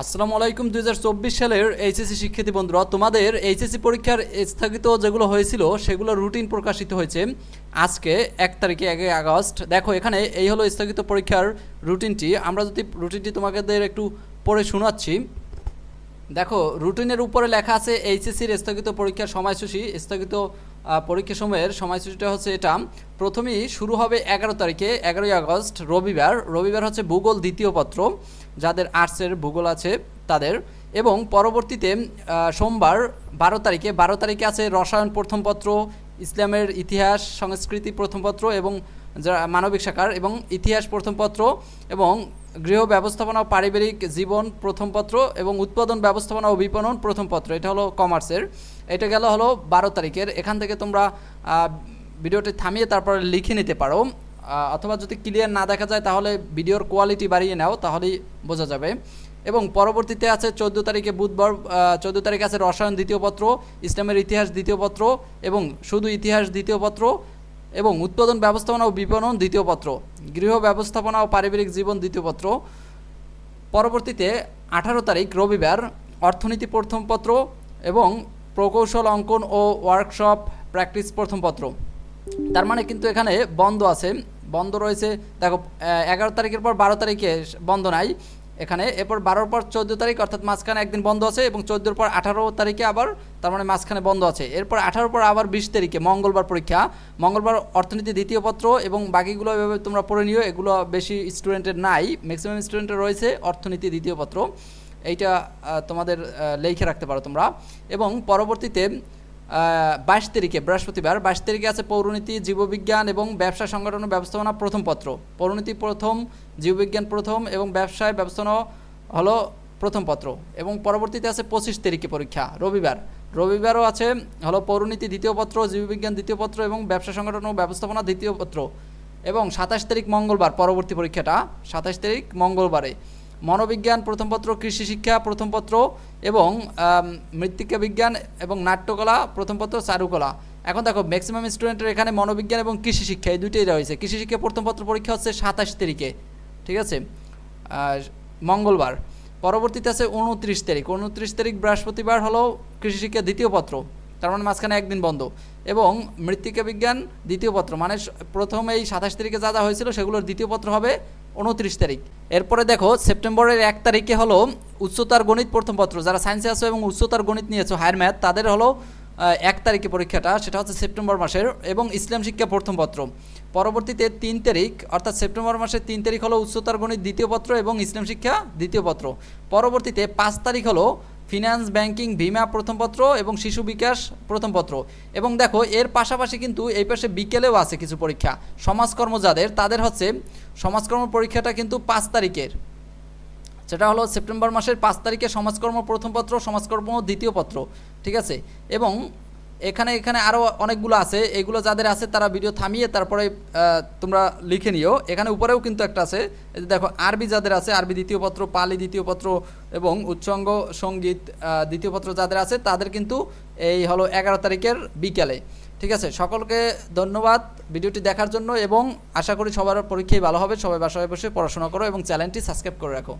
আসসালামু আলাইকুম দু হাজার চব্বিশ সালের এইচএসসি শিক্ষার্থী বন্ধুরা, তোমাদের এইচএসসি পরীক্ষার স্থগিত যেগুলো হয়েছিল, সেগুলো রুটিন প্রকাশিত হয়েছে আজকে এক তারিখে এক আগস্ট। দেখো, এখানে এই হলো স্থগিত পরীক্ষার রুটিনটি আমরা যদি রুটিনটি তোমাদের একটু পড়ে শোনাচ্ছি। দেখো রুটিনের উপরে লেখা আছে এইচএসসির স্থগিত পরীক্ষার সময়সূচি। স্থগিত পরীক্ষা সময়ের সময়সূচিটা হচ্ছে এটা। প্রথমেই শুরু হবে এগারো তারিখে, এগারোই আগস্ট, রবিবার। রবিবার হচ্ছে ভূগোল দ্বিতীয় পত্র। যাদের আর্টসের ভূগোল আছে তাদের। এবং পরবর্তীতে সোমবার বারো তারিখে বারো তারিখে আছে রসায়ন প্রথম পত্র, ইসলামের ইতিহাস, সংস্কৃতি প্রথম পত্র এবং যা মানবিক শাখার এবং ইতিহাস প্রথম পত্র এবং গৃহ ব্যবস্থাপনা ও পারিবারিক জীবন প্রথম পত্র এবং উৎপাদন ব্যবস্থাপনা ও বিপণন প্রথম পত্র। এটা হলো কমার্সের। এটা গেল হলো বারো তারিখের। এখান থেকে তোমরা ভিডিওটি থামিয়ে তারপরে লিখে নিতে পারো। অথবা যদি ক্লিয়ার না দেখা যায়, তাহলে ভিডিওর কোয়ালিটি বাড়িয়ে নাও, তাহলেই বোঝা যাবে। এবং পরবর্তীতে আছে চোদ্দ তারিখে বুধবার চোদ্দ তারিখে আছে রসায়ন দ্বিতীয় পত্র, ইসলামের ইতিহাস দ্বিতীয় পত্র, এবং শুধু ইতিহাস দ্বিতীয় পত্র, এবং উৎপাদন ব্যবস্থাপনা ও বিপণন দ্বিতীয় পত্র, গৃহ ব্যবস্থাপনা ও পারিবারিক জীবন দ্বিতীয় পত্র। পরবর্তীতে আঠারো তারিখ, রবিবার, অর্থনীতি প্রথম পত্র এবং প্রকৌশল অঙ্কন ও ওয়ার্কশপ প্র্যাকটিস প্রথম পত্র। তার মানে কিন্তু এখানে বন্ধ আছে। বন্ধ রয়েছে। দেখো এগারো তারিখের পর বারো তারিখে বন্ধ নাই এখানে। এরপর বারোর পর চোদ্দ তারিখ, অর্থাৎ মাঝখানে একদিন বন্ধ আছে এবং চোদ্দোর পর আঠারো তারিখে আবার তার মানে মাঝখানে বন্ধ আছে। এরপর আঠারোর পর আবার বিশ তারিখে মঙ্গলবার পরীক্ষা। মঙ্গলবার অর্থনীতি দ্বিতীয় পত্র এবং বাকিগুলো এভাবে তোমরা পড়ে নিও, এগুলো বেশি স্টুডেন্টের নাই ম্যাক্সিমাম স্টুডেন্টের রয়েছে অর্থনীতি দ্বিতীয় পত্র। এইটা তোমাদের লেখে রাখতে পারো তোমরা। এবং পরবর্তীতে বাইশ তারিখে, বৃহস্পতিবার, বাইশ তারিখে আছে পৌরনীতি, জীববিজ্ঞান এবং ব্যবসা সংগঠন ব্যবস্থাপনা প্রথম পত্র। পৌরনীতি প্রথম, জীববিজ্ঞান প্রথম এবং ব্যবসায় ব্যবস্থাপনা হলো প্রথম পত্র এবং পরবর্তীতে আছে পঁচিশ তারিখে পরীক্ষা, রবিবার। রবিবারও আছে, হলো পৌরনীতি দ্বিতীয় পত্র, জীববিজ্ঞান দ্বিতীয় পত্র এবং ব্যবসা সংগঠন ও ব্যবস্থাপনা দ্বিতীয় পত্র। এবং সাতাশ তারিখ মঙ্গলবার, পরবর্তী পরীক্ষাটা, সাতাশ তারিখ মঙ্গলবারে। মনোবিজ্ঞান প্রথম পত্র, কৃষি শিক্ষা প্রথম পত্র এবং মৃত্তিকা বিজ্ঞান এবং নাট্যকলা প্রথম পত্র, চারুকলা। এখন দেখো ম্যাক্সিমাম স্টুডেন্টের এখানে মনোবিজ্ঞান এবং কৃষি শিক্ষা, এই দুইটাই রয়েছে কৃষি শিক্ষা প্রথম পত্র পরীক্ষা হচ্ছে সাতাশ তারিখে, ঠিক আছে? মঙ্গলবার। পরবর্তীতে আছে উনত্রিশ তারিখ। উনত্রিশ তারিখ বৃহস্পতিবার হলো কৃষি শিক্ষা দ্বিতীয় পত্র, তার মানে মাঝখানে একদিন বন্ধ। এবং মৃত্তিকা বিজ্ঞান দ্বিতীয় পত্র মানে প্রথম এই সাতাশ তারিখে যা যা হয়েছিল সেগুলোর দ্বিতীয় পত্র হবে উনত্রিশ তারিখ। এরপরে দেখো, সেপ্টেম্বরের এক তারিখে হলো উচ্চতার গণিত প্রথম পত্র। যারা সায়েন্সে আছো এবং উচ্চতার গণিত নিয়েছো হায়ার ম্যাথ তাদের হলো এক তারিখে পরীক্ষাটা, সেটা হচ্ছে সেপ্টেম্বর মাসের এবং ইসলাম শিক্ষা প্রথম পত্র। পরবর্তীতে তিন তারিখ, অর্থাৎ সেপ্টেম্বর মাসের তিন তারিখ হলো উচ্চতার গণিত দ্বিতীয় পত্র এবং ইসলাম শিক্ষা দ্বিতীয় পত্র। পরবর্তীতে পাঁচ তারিখ হলো ফিনান্স, ব্যাংকিং, বিমা প্রথমপত্র এবং শিশু বিকাশ প্রথমপত্র এবং দেখো, এর পাশাপাশি কিন্তু এই পাশে বিকেলেও আছে কিছু পরীক্ষা। সমাজকর্ম যাদের, তাদের হচ্ছে সমাজকর্ম পরীক্ষাটা কিন্তু পাঁচ তারিখের। সেটা হলো সেপ্টেম্বর মাসের পাঁচ তারিখে সমাজকর্ম প্রথমপত্র সমাজকর্ম দ্বিতীয় পত্র, ঠিক আছে? এবং এখানে এখানে আরও অনেকগুলো আছে। এগুলো যাদের আছে তারা ভিডিও থামিয়ে তারপরে তোমরা লিখে নিও। এখানে উপরেও কিন্তু একটা আছে। দেখো, আরবি যাদের আছে, আরবি দ্বিতীয় পত্র, পালি দ্বিতীয় পত্র এবং উচ্চাঙ্গ সংগীত দ্বিতীয় পত্র যাদের আছে তাদের কিন্তু এই হলো এগারো তারিখের বিকেলে। ঠিক আছে? সকলকে ধন্যবাদ ভিডিওটি দেখার জন্য এবং আশা করি সবার পরীক্ষাই ভালো হবে। সবাই বাসায় বসে পড়াশোনা করো এবং চ্যানেলটি সাবস্ক্রাইব করে রাখো।